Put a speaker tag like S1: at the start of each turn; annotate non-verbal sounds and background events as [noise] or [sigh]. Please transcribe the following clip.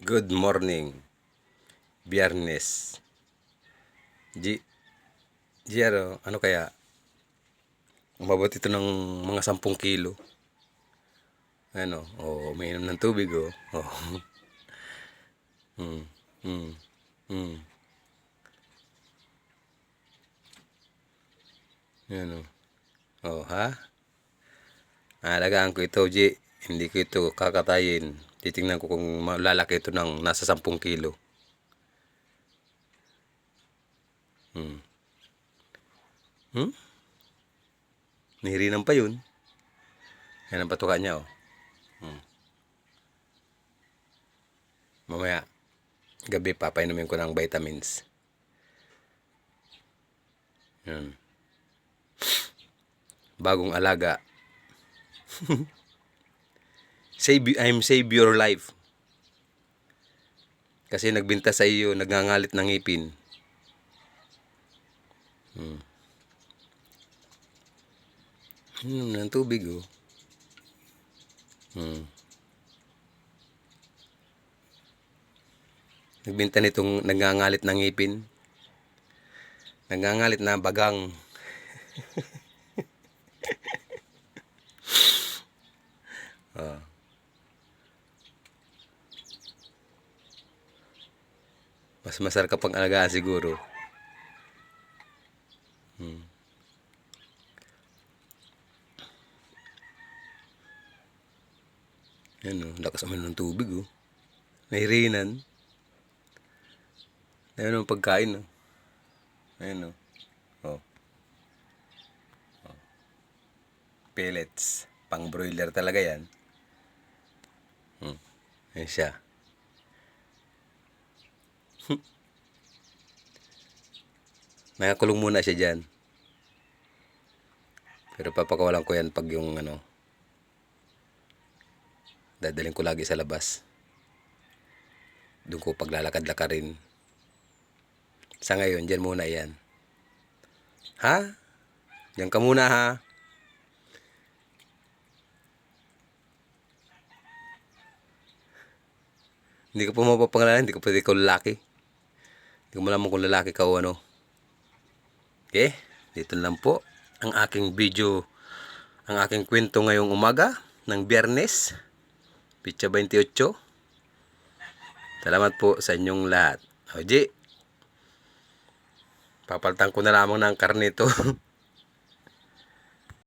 S1: Good morning. Biyernes. G, Gero, ano kaya? Umabot ito ng mga 10 kilo. Ano, oh, umiinom ng tubig, oh. oh. [laughs] hmm, hmm, hmm. Yan, oh. Oh, ha? Alagaan ko ito, G. Hindi ko ito kakatayin. Titingnan ko kung malalaki ito ng nasa 10 kilo. Hmm. Hmm? Nihirinan pa yun. Yan ang patuka niya, oh. Hmm. Mamaya, gabi papainumin ko ng vitamins. Yan. Bagong alaga. [laughs] save, I'm save your life. Kasi nagbinta sa iyo, nagngangalit ng ngipin. Hmm. Inom ng tubig, oh. Hmm. Nagbinta nitong nagngangalit ng ngipin. Nagngangalit na bagang. [laughs] Ah. Mas masarap pang alagaan siguro. Hmm. Yan o, lakas naman ng tubig o. Nahirinan. Ayan o, pagkain o. Ayan o. Oh. oh. Pellets. Pang broiler talaga yan. Hmm. Ayan siya. [laughs] Nakakulong muna siya dyan. Pero papakawalan ko yan pag yung ano. Dadaling ko lagi sa labas. Doon ko paglalakad-laka rin. Sa ngayon, dyan muna yan. Ha? Diyan ka muna ha. Hindi ko pa mapapangalanan, hindi ko pwede ikaw lalaki. Hindi ko malaman kung lalaki ka o ano. Okay, dito lang po ang aking video, ang aking kwento ngayong umaga ng biyernes, pitsa 28. Salamat po sa inyong lahat. Oji, papaltan ko na lamang ng karnito. [laughs]